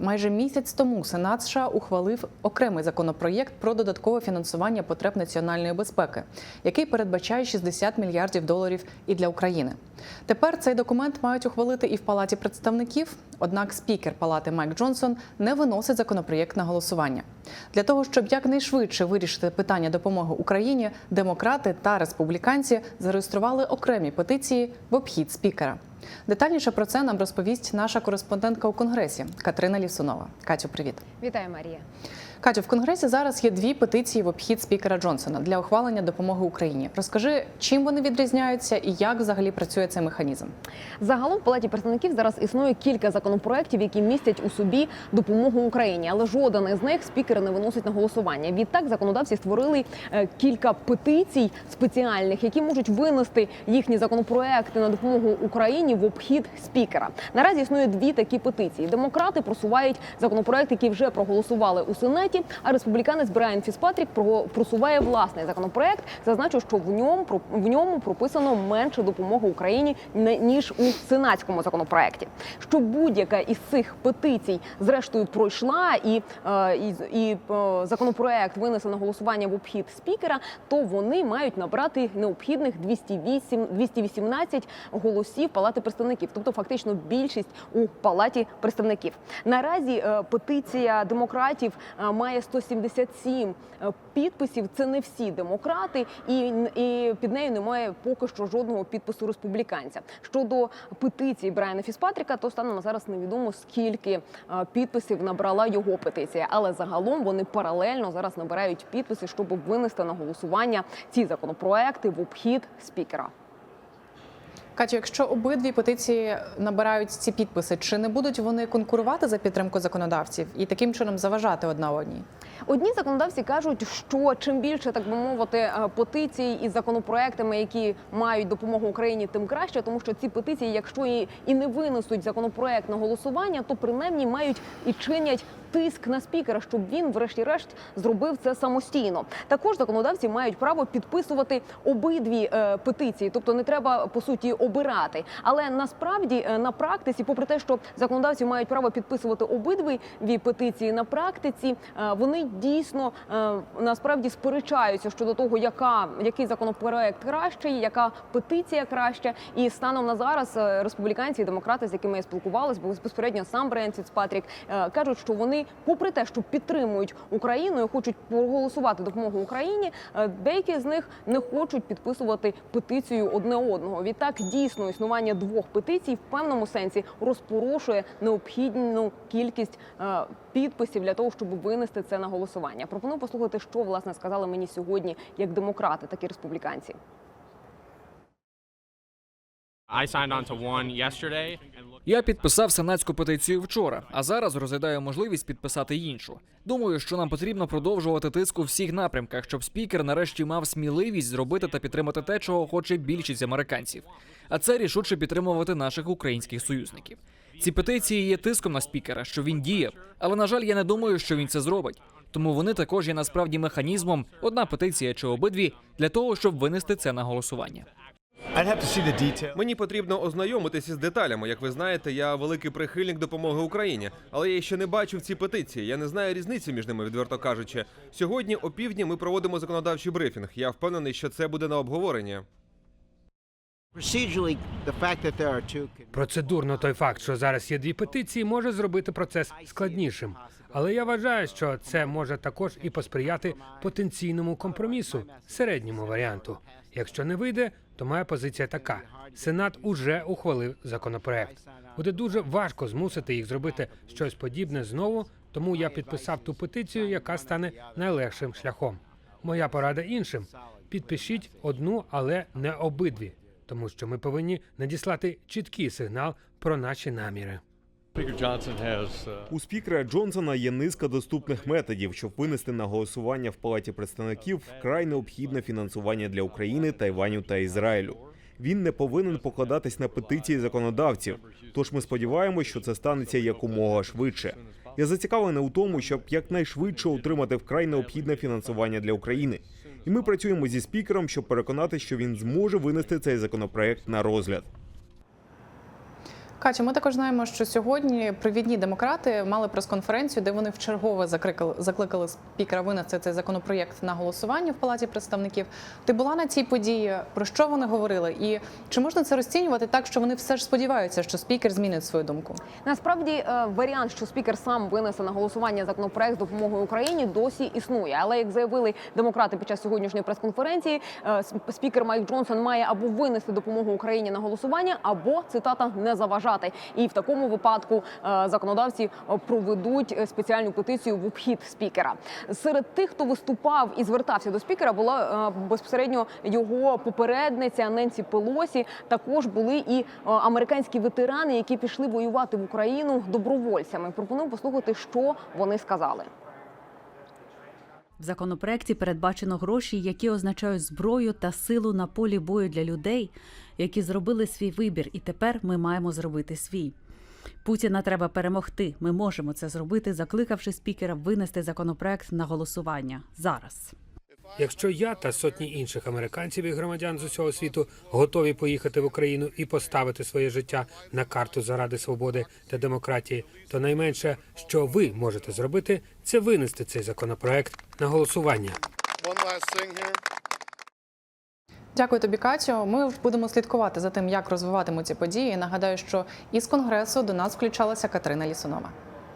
Майже місяць тому Сенат США ухвалив окремий законопроєкт про додаткове фінансування потреб національної безпеки, який передбачає 60 мільярдів доларів і для України. Тепер цей документ мають ухвалити і в Палаті представників. Однак спікер Палати Майк Джонсон не виносить законопроєкт на голосування. Для того щоб якнайшвидше вирішити питання допомоги Україні, демократи та республіканці зареєстрували окремі петиції в обхід спікера. Детальніше про це нам розповість наша кореспондентка у конгресі Катерина Лісунова. Катю, привіт. Вітаю, Марія. Катю, в конгресі зараз є дві петиції в обхід спікера Джонсона для ухвалення допомоги Україні. Розкажи, чим вони відрізняються і як взагалі працює цей механізм. Загалом в палаті представників зараз існує кілька законопроєктів, які містять у собі допомогу Україні, але жоден із них спікер не виносить на голосування. Відтак законодавці створили е, кілька петицій спеціальних, які можуть винести їхні законопроекти на допомогу Україні в обхід спікера. Наразі існує дві такі петиції. Демократи просувають законопроект, який вже проголосували у сенаті. А республіканець Брайан Фіспатрік про- просуває власний законопроект. Зазначу, що в ньому в ньому прописано менше допомоги Україні ніж у сенатському законопроекті. Що будь-яка із цих петицій зрештою пройшла, і, е, і, і е, законопроект винесе на голосування в обхід спікера, то вони мають набрати необхідних 208, 218 голосів Палати представників, тобто фактично більшість у Палаті представників. Наразі е, петиція демократів має 177 е, підписів. Це не всі демократи, і, і під нею немає поки що жодного підпису республіканця. Щодо петиції Брайана Фіспатріка, то станом на зараз невідомо скільки е, підписів набрала його петиція, але загалом вони паралельно зараз набирають підписи, щоб винести на голосування ці законопроекти в обхід спікера. Катю, якщо обидві петиції набирають ці підписи, чи не будуть вони конкурувати за підтримку законодавців і таким чином заважати одна одній? Одні законодавці кажуть, що чим більше так би мовити е, петицій із законопроектами, які мають допомогу Україні, тим краще, тому що ці петиції, якщо і, і не винесуть законопроект на голосування, то принаймні мають і чинять тиск на спікера, щоб він, врешті-решт, зробив це самостійно. Також законодавці мають право підписувати обидві е, петиції, тобто не треба по суті обирати. Але насправді е, на практиці, попри те, що законодавці мають право підписувати обидві петиції на практиці, е, вони дійсно е, насправді сперечаються щодо того, яка який законопроект кращий, яка петиція краща. І станом на зараз республіканці і демократи, з якими я спілкувалась, бо безпосередньо сам Брайан Фіцпатрік, кажуть, що вони, попри те, що підтримують Україну і хочуть проголосувати допомогу Україні, деякі з них не хочуть підписувати петицію одне одного. Відтак дійсно існування двох петицій в певному сенсі розпорошує необхідну кількість е, підписів для того, щоб винести це на голосування. Пропоную послухати, що власне сказали мені сьогодні як демократи, так і республіканці. Я підписав сенатську петицію вчора, а зараз розглядаю можливість підписати іншу. Думаю, що нам потрібно продовжувати тиск у всіх напрямках, щоб спікер нарешті мав сміливість зробити та підтримати те, чого хоче більшість американців. А це рішуче підтримувати наших українських союзників. Ці петиції є тиском на спікера, що він діяв, але на жаль, я не думаю, що він це зробить. Тому вони також є насправді механізмом, одна петиція чи обидві, для того, щоб винести це на голосування. Мені потрібно ознайомитися з деталями. Як ви знаєте, я великий прихильник допомоги Україні, але я ще не бачив ці петиції. Я не знаю різниці між ними, відверто кажучи. Сьогодні о півдні ми проводимо законодавчий брифінг. Я впевнений, що це буде на обговорення. Procedurally, the fact that there are two can Процедурно той факт, що зараз є дві петиції, може зробити процес складнішим. Але я вважаю, що це може також і посприяти потенційному компромісу, середньому варіанту. Якщо не вийде, то моя позиція така: Сенат уже ухвалив законопроект. Буде дуже важко змусити їх зробити щось подібне знову, тому я підписав ту петицію, яка стане найлегшим шляхом. Моя порада іншим: підпишіть одну, але не обидві, тому що ми повинні надіслати чіткий сигнал про наші наміри. У спікера Джонсона є низка доступних методів, щоб винести на голосування в палаті представників вкрай необхідне фінансування для України, Тайваню та Ізраїлю. Він не повинен покладатись на петиції законодавців. Тож ми сподіваємося, що це станеться якомога швидше. Я зацікавлений у тому, щоб якнайшвидше отримати вкрай необхідне фінансування для України. І ми працюємо зі спікером, щоб переконати, що він зможе винести цей законопроект на розгляд. Катю, ми також знаємо, що сьогодні провідні демократи мали прес-конференцію, де вони вчергове закликали, закликали спікера винести цей законопроєкт на голосування в палаті представників. Ти була на цій події? Про що вони говорили? І чи можна це розцінювати так, що вони все ж сподіваються, що спікер змінить свою думку? Насправді е, варіант, що спікер сам винесе на голосування законопроект з допомогою Україні, досі існує. Але як заявили демократи під час сьогоднішньої прес-конференції, е, спікер Майк Джонсон має або винести допомогу Україні на голосування, або цитата не заважати. І в такому випадку е, законодавці е, проведуть е, спеціальну петицію в обхід спікера. Серед тих, хто виступав і звертався до спікера, була безпосередньо його попередниця Ненсі Пелосі. Також були і американські ветерани, які пішли воювати в Україну добровольцями. Пропоную послухати, що вони сказали. В законопроекті передбачено гроші, які означають зброю та силу на полі бою для людей, які зробили свій вибір, і тепер ми маємо зробити свій. Путіна треба перемогти. Ми можемо це зробити, закликавши спікера винести законопроект на голосування зараз. Якщо я та сотні інших американців і громадян з усього світу готові поїхати в Україну і поставити своє життя на карту заради свободи та демократії, то найменше, що ви можете зробити, це винести цей законопроект на голосування. Дякую тобі, Катю. Ми будемо слідкувати за тим, як розвиватимуться події. Нагадаю, що із конгресу до нас включалася Катерина Лісунова.